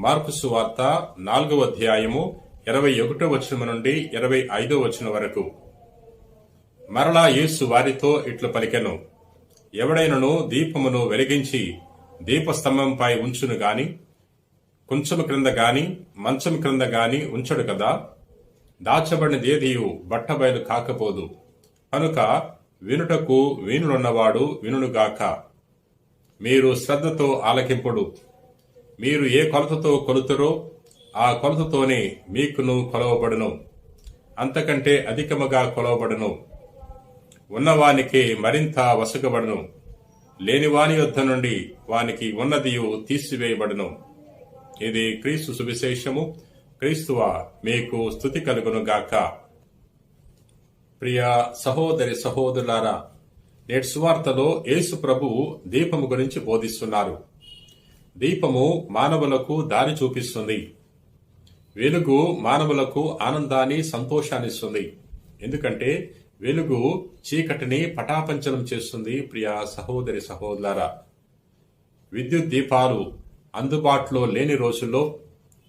మార్పుసు వార్త నాలుగవ అధ్యాయము ఇరవై ఒకటో వచనం నుండి ఇరవై ఐదో వచనం వరకు. మరలా యేసు వారితో ఇట్లు పలికెను ఎవడైనను దీపమును వెలిగించి దీపస్తంభంపై ఉంచును గాని కుంచము క్రింద గాని మంచం క్రింద గాని ఉంచడు కదా? దాచబడినదేదియు బట్టబయలు కాకపోదు. కనుక వినుటకు వీనులున్నవాడు వినుగాక మీరు శ్రద్ధతో ఆలకింపుడు. మీరు ఏ కొలతతో కొలుతురో ఆ కొలతతోనే మీకును కొలవబడును. అంతకంటే అధికముగా కొలవబడును. ఉన్నవానికి మరింత వసగబడును. లేనివాని యొద్ద నుండి వానికి ఉన్నదియు తీసివేయబడును. ఇది క్రీస్తు సువిశేషము. క్రీస్తువ మీకు స్థుతి కలుగునుగాక ప్రియ సహోదరి సహోదరులారా నేటి సువార్తలో యేసు ప్రభు దీపము గురించి బోధిస్తున్నారు. దీపము మానవులకు దారి చూపిస్తుంది. వెలుగు మానవులకు ఆనందాన్ని సంతోషాన్నిస్తుంది. ఎందుకంటే వెలుగు చీకటిని పటాపంచనం చేస్తుంది ప్రియ సహోదరి సహోదరా విద్యుత్ దీపాలు అందుబాటులో లేని రోజుల్లో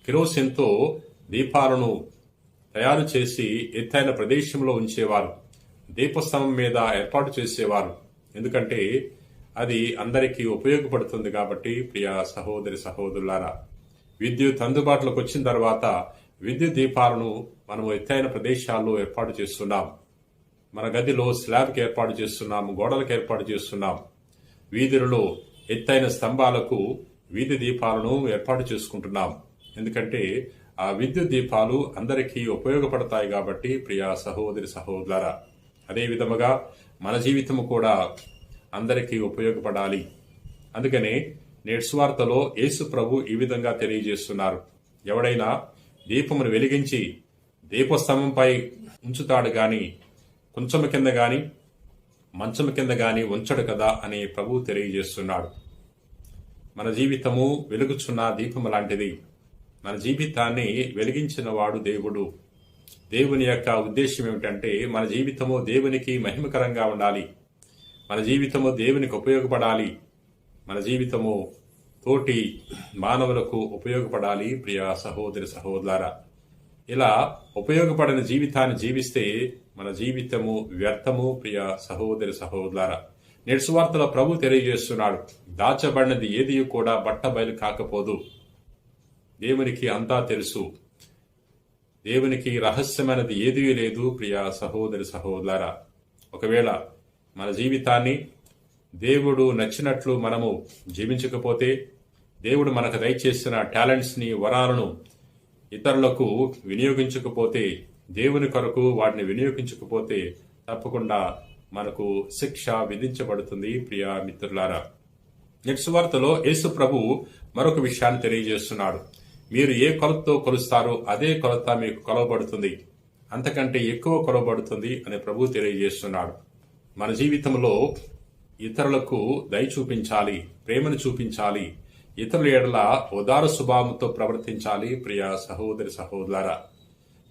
కిరోసిన్తో దీపాలను తయారు చేసి ఎత్తైన ప్రదేశంలో ఉంచేవారు. దీపస్తంభం మీద ఏర్పాటు చేసేవారు. ఎందుకంటే అది అందరికీ ఉపయోగపడుతుంది కాబట్టి ప్రియ సహోదరి సహోదరులారా విద్యుత్ అందుబాటులోకి వచ్చిన తర్వాత విద్యుత్ దీపాలను మనం ఎత్తైన ప్రదేశాల్లో ఏర్పాటు చేస్తున్నాం. మన గదిలో స్లాబ్కి ఏర్పాటు చేస్తున్నాం గోడలకు ఏర్పాటు చేస్తున్నాం. వీధులలో ఎత్తైన స్తంభాలకు వీధి దీపాలను ఏర్పాటు చేసుకుంటున్నాం. ఎందుకంటే ఆ విద్యుత్ దీపాలు అందరికీ ఉపయోగపడతాయి కాబట్టి ప్రియ సహోదరి సహోదరా అదే విధముగా మన జీవితము కూడా అందరికీ ఉపయోగపడాలి. అందుకనే నేటి యేసు ప్రభు ఈ విధంగా తెలియజేస్తున్నారు. ఎవడైనా దీపమును వెలిగించి దీపస్తంభంపై ఉంచుతాడు గాని కొంచెం కింద గాని మంచం కింద గాని ఉంచడు కదా అని ప్రభు తెలియజేస్తున్నాడు. మన జీవితము వెలుగుచున్న దీపము లాంటిది. మన జీవితాన్ని వెలిగించిన వాడు దేవుడు. దేవుని యొక్క ఉద్దేశం ఏమిటంటే మన జీవితము దేవునికి మహిమకరంగా ఉండాలి. మన జీవితము దేవునికి ఉపయోగపడాలి. మన జీవితము తోటి మానవులకు ఉపయోగపడాలి ప్రియ సహోదరి సహోదర ఇలా ఉపయోగపడిన జీవితాన్ని జీవిస్తే మన జీవితము వ్యర్థము ప్రియ సహోదరి సహోదర నేటి ప్రభు తెలియజేస్తున్నాడు దాచబడినది ఏది కూడా బట్ట బయలు కాకపోదు. దేవునికి అంతా తెలుసు. దేవునికి రహస్యమైనది ఏదీ లేదు ప్రియ సహోదరి సహోదర ఒకవేళ మన జీవితాన్ని దేవుడు నచ్చినట్లు మనము జీవించకపోతే దేవుడు మనకు దయచేసిన టాలెంట్స్ని వరాలను ఇతరులకు వినియోగించకపోతే దేవుని కొరకు వాటిని వినియోగించకపోతే తప్పకుండా మనకు శిక్ష విధించబడుతుంది ప్రియా మిత్రులారా. నెక్స్ట్ వార్తలో యేసు ప్రభు మరొక విషయాన్ని తెలియజేస్తున్నాడు. మీరు ఏ కొలతతో కొలుస్తారో అదే కొలత మీకు కొలవబడుతుంది. అంతకంటే ఎక్కువ కొలవబడుతుంది అని ప్రభు తెలియజేస్తున్నాడు. మన జీవితంలో ఇతరులకు దయ చూపించాలి ప్రేమను చూపించాలి ఇతరుల ఏడల ఉదార స్వభావంతో ప్రవర్తించాలి ప్రియ సహోదరి సహోదర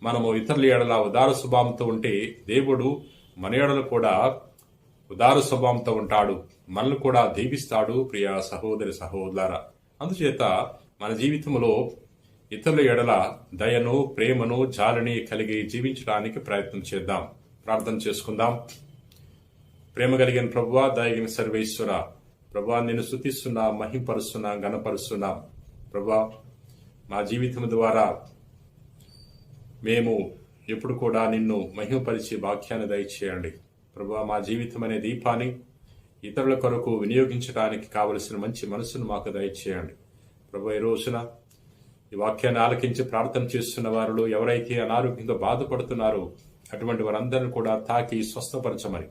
మనము ఇతరుల ఏడల ఉదార స్వభావంతో ఉంటే దేవుడు మన ఏడలు కూడా ఉదార స్వభావంతో ఉంటాడు మనల్ని కూడా దీవిస్తాడు ప్రియ సహోదరి సహోదర అందుచేత మన జీవితంలో ఇతరుల ఎడల దయను ప్రేమను జాలిని కలిగి జీవించడానికి ప్రయత్నం చేద్దాం. ప్రార్థన చేసుకుందాం. ప్రేమ కలిగిన ప్రభువా దయగిన సర్వేశ్వర. ప్రభా నేను శృతిస్తున్నా మహింపరుస్తున్నా గణపరుస్తున్నా ప్రభా మా జీవితం ద్వారా మేము ఎప్పుడు కూడా నిన్ను మహిమపరిచి వాక్యాన్ని దయచేయండి. ప్రభా మా జీవితం అనే దీపాన్ని ఇతరుల కొరకు వినియోగించడానికి కావలసిన మంచి మనసును మాకు దయచేయండి. ప్రభు ఈ రోజున ఈ వాక్యాన్ని ఆలకించి ప్రార్థన చేస్తున్న వారిలో ఎవరైతే అనారోగ్యంగా బాధపడుతున్నారో అటువంటి వారందరిని కూడా తాకి స్వస్థపరచమని